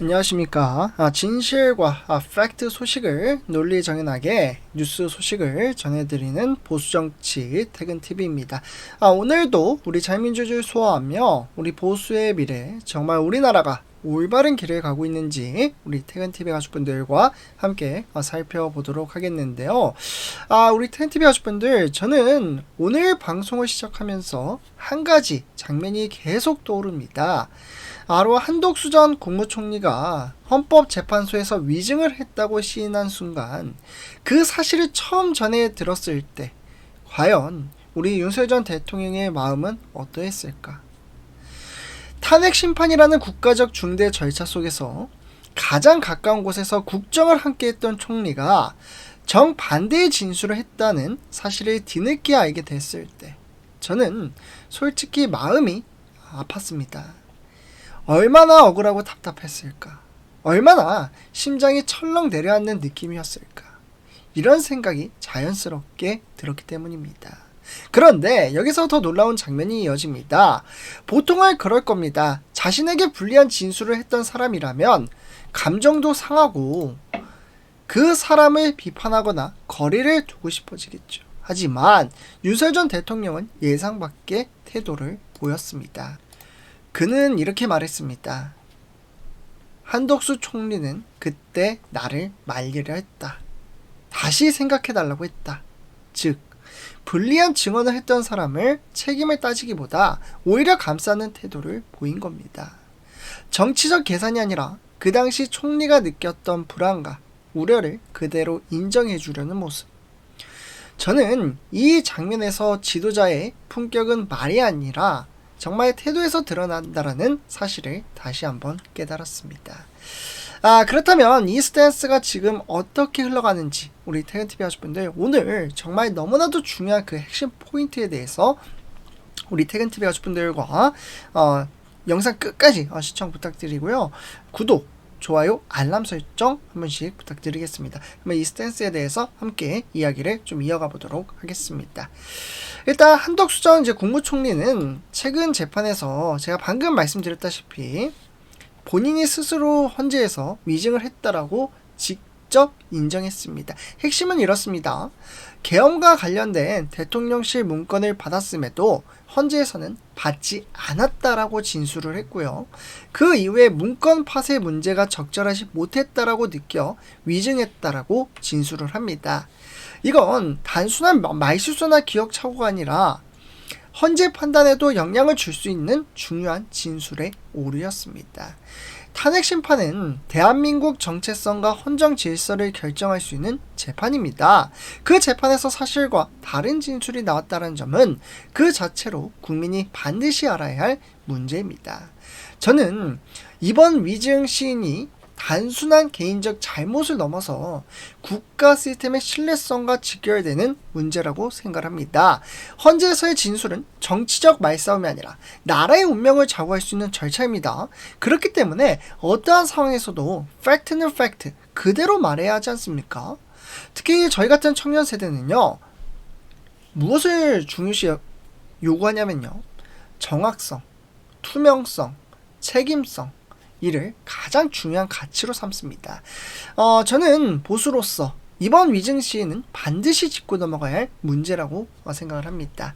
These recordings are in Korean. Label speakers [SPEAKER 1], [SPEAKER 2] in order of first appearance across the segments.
[SPEAKER 1] 안녕하십니까. 아, 진실과 아, 팩트 소식을 논리정연하게 뉴스 소식을 전해드리는 보수정치 퇴근TV입니다. 아, 오늘도 우리 자유민주주의 소화하며 우리 보수의 미래, 정말 우리나라가 올바른 길을 가고 있는지 우리 퇴근TV 가족분들과 함께 어, 살펴보도록 하겠는데요. 아, 우리 퇴근TV 가족분들, 저는 오늘 방송을 시작하면서 한 가지 장면이 계속 떠오릅니다. 바로 한독수 전 국무총리가 헌법재판소에서 위증을 했다고 시인한 순간 그 사실을 처음 전해 들었을 때 과연 우리 윤석열 전 대통령의 마음은 어떠했을까? 탄핵 심판이라는 국가적 중대 절차 속에서 가장 가까운 곳에서 국정을 함께했던 총리가 정반대의 진술을 했다는 사실을 뒤늦게 알게 됐을 때 저는 솔직히 마음이 아팠습니다. 얼마나 억울하고 답답했을까? 얼마나 심장이 철렁 내려앉는 느낌이었을까? 이런 생각이 자연스럽게 들었기 때문입니다. 그런데 여기서 더 놀라운 장면이 이어집니다. 보통은 그럴 겁니다. 자신에게 불리한 진술을 했던 사람이라면 감정도 상하고 그 사람을 비판하거나 거리를 두고 싶어지겠죠. 하지만 윤석열 전 대통령은 예상 밖의 태도를 보였습니다. 그는 이렇게 말했습니다. 한덕수 총리는 그때 나를 말리려 했다. 다시 생각해달라고 했다. 즉, 불리한 증언을 했던 사람을 책임을 따지기보다 오히려 감싸는 태도를 보인 겁니다. 정치적 계산이 아니라 그 당시 총리가 느꼈던 불안과 우려를 그대로 인정해 주려는 모습. 저는 이 장면에서 지도자의 품격은 말이 아니라 정말 태도에서 드러난다라는 사실을 다시 한번 깨달았습니다. 아, 그렇다면 이 스탠스가 지금 어떻게 흘러가는지 우리 태근TV 가족분들 오늘 정말 너무나도 중요한 그 핵심 포인트에 대해서 우리 태근TV 가족분들과 어, 영상 끝까지 어, 시청 부탁드리고요. 구독, 좋아요, 알람 설정 한 번씩 부탁드리겠습니다. 그러면 이 스탠스에 대해서 함께 이야기를 좀 이어가 보도록 하겠습니다. 일단 한덕수 전 이제 국무총리는 최근 재판에서 제가 방금 말씀드렸다시피 본인이 스스로 헌재에서 위증을 했다라고 직접 인정했습니다. 핵심은 이렇습니다. 계엄과 관련된 대통령실 문건을 받았음에도 헌재에서는 받지 않았다라고 진술을 했고요. 그 이후에 문건 파쇄 문제가 적절하지 못했다라고 느껴 위증했다라고 진술을 합니다. 이건 단순한 말실수나 기억 착오가 아니라 헌재 판단에도 영향을 줄 수 있는 중요한 진술의 오류였습니다. 탄핵 심판은 대한민국 정체성과 헌정 질서를 결정할 수 있는 재판입니다. 그 재판에서 사실과 다른 진술이 나왔다는 점은 그 자체로 국민이 반드시 알아야 할 문제입니다. 저는 이번 위증 시인이 단순한 개인적 잘못을 넘어서 국가 시스템의 신뢰성과 직결되는 문제라고 생각합니다. 헌재에서의 진술은 정치적 말싸움이 아니라 나라의 운명을 좌우할 수 있는 절차입니다. 그렇기 때문에 어떠한 상황에서도 팩트는 팩트 그대로 말해야 하지 않습니까? 특히 저희 같은 청년 세대는요. 무엇을 중요시 요구하냐면요. 정확성, 투명성, 책임성, 이를 가장 중요한 가치로 삼습니다. 어, 저는 보수로서 이번 위증 시에는 반드시 짚고 넘어가야 할 문제라고 생각을 합니다.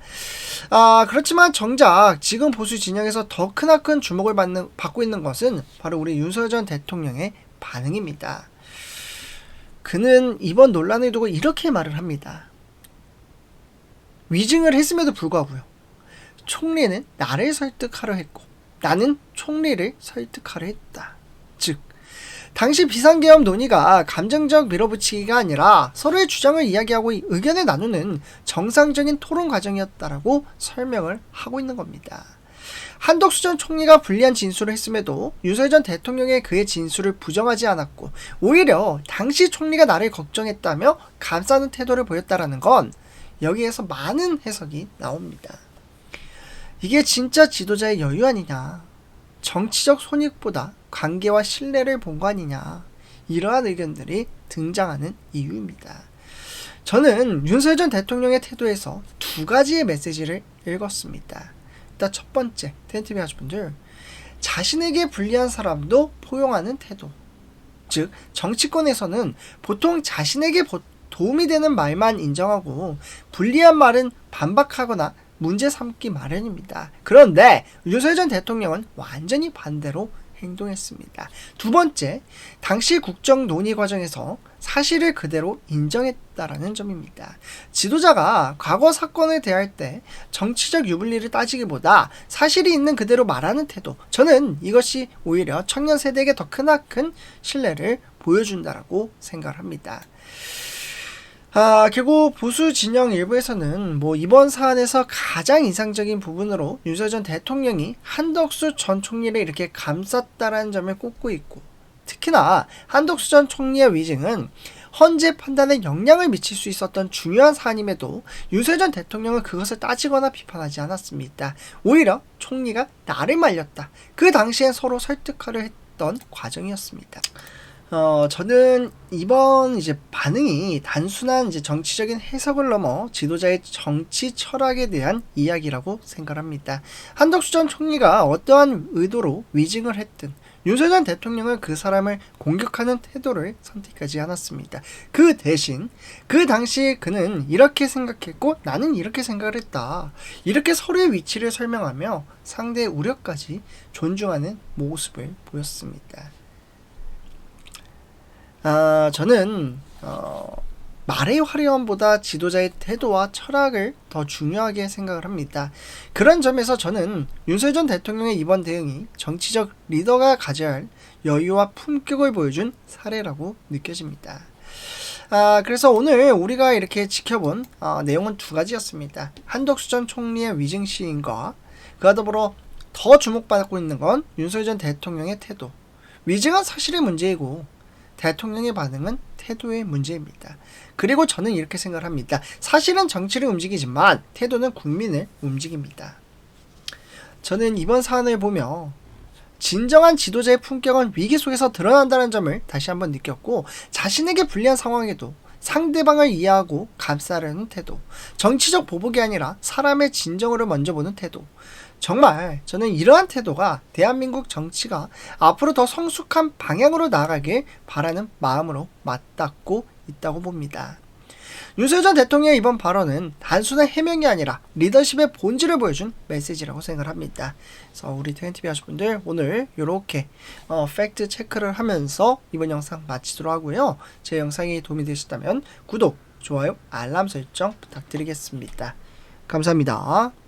[SPEAKER 1] 아, 그렇지만 정작 지금 보수 진영에서 더 크나큰 주목을 받는, 받고 있는 것은 바로 우리 윤석열 전 대통령의 반응입니다. 그는 이번 논란을 두고 이렇게 말을 합니다. 위증을 했음에도 불구하고요. 총리는 나를 설득하려 했고, 나는 총리를 설득하려 했다. 즉, 당시 비상계엄 논의가 감정적 밀어붙이기가 아니라 서로의 주장을 이야기하고 의견을 나누는 정상적인 토론 과정이었다라고 설명을 하고 있는 겁니다. 한덕수 전 총리가 불리한 진술을 했음에도 윤석열 전 대통령의 그의 진술을 부정하지 않았고 오히려 당시 총리가 나를 걱정했다며 감싸는 태도를 보였다라는 건 여기에서 많은 해석이 나옵니다. 이게 진짜 지도자의 여유 아니냐. 정치적 손익보다 관계와 신뢰를 본 거 아니냐. 이러한 의견들이 등장하는 이유입니다. 저는 윤석열 전 대통령의 태도에서 두 가지의 메시지를 읽었습니다. 일단 첫 번째, 텐티비 가족분들. 자신에게 불리한 사람도 포용하는 태도. 즉, 정치권에서는 보통 자신에게 보- 도움이 되는 말만 인정하고 불리한 말은 반박하거나 문제 삼기 마련입니다. 그런데 윤석열 전 대통령은 완전히 반대로 행동했습니다. 두 번째, 당시 국정 논의 과정에서 사실을 그대로 인정했다라는 점입니다. 지도자가 과거 사건을 대할 때 정치적 유불리를 따지기보다 사실이 있는 그대로 말하는 태도. 저는 이것이 오히려 청년 세대에게 더 크나큰 신뢰를 보여준다라고 생각을 합니다. 아, 결국 보수 진영 일부에서는 뭐 이번 사안에서 가장 인상적인 부분으로 윤석열 전 대통령이 한덕수 전 총리를 이렇게 감쌌다라는 점을 꼽고 있고 특히나 한덕수 전 총리의 위증은 헌재 판단에 영향을 미칠 수 있었던 중요한 사안임에도 윤석열 전 대통령은 그것을 따지거나 비판하지 않았습니다. 오히려 총리가 나를 말렸다. 그 당시엔 서로 설득하려 했던 과정이었습니다. 어, 저는 이번 이제 반응이 단순한 이제 정치적인 해석을 넘어 지도자의 정치 철학에 대한 이야기라고 생각합니다. 한덕수 전 총리가 어떠한 의도로 위증을 했든 윤석열 전 대통령은 그 사람을 공격하는 태도를 선택하지 않았습니다. 그 대신 그 당시 그는 이렇게 생각했고 나는 이렇게 생각을 했다. 이렇게 서로의 위치를 설명하며 상대의 우려까지 존중하는 모습을 보였습니다. 아, 저는 어, 말의 화려함보다 지도자의 태도와 철학을 더 중요하게 생각을 합니다. 그런 점에서 저는 윤석열 전 대통령의 이번 대응이 정치적 리더가 가져야 할 여유와 품격을 보여준 사례라고 느껴집니다. 아, 그래서 오늘 우리가 이렇게 지켜본 어, 내용은 두 가지였습니다. 한덕수 전 총리의 위증 시인과 그와 더불어 더 주목받고 있는 건 윤석열 전 대통령의 태도. 위증은 사실의 문제이고 대통령의 반응은 태도의 문제입니다. 그리고 저는 이렇게 생각을 합니다. 사실은 정치를 움직이지만 태도는 국민을 움직입니다. 저는 이번 사안을 보며 진정한 지도자의 품격은 위기 속에서 드러난다는 점을 다시 한번 느꼈고 자신에게 불리한 상황에도 상대방을 이해하고 감싸려는 태도, 정치적 보복이 아니라 사람의 진정으로 먼저 보는 태도. 정말 저는 이러한 태도가 대한민국 정치가 앞으로 더 성숙한 방향으로 나아가길 바라는 마음으로 맞닿고 있다고 봅니다. 윤석열 전 대통령의 이번 발언은 단순한 해명이 아니라 리더십의 본질을 보여준 메시지라고 생각을 합니다. 그래서 우리 트웬티비 하시분들 오늘 이렇게 어, 팩트 체크를 하면서 이번 영상 마치도록 하고요. 제 영상이 도움이 되셨다면 구독, 좋아요, 알람 설정 부탁드리겠습니다. 감사합니다.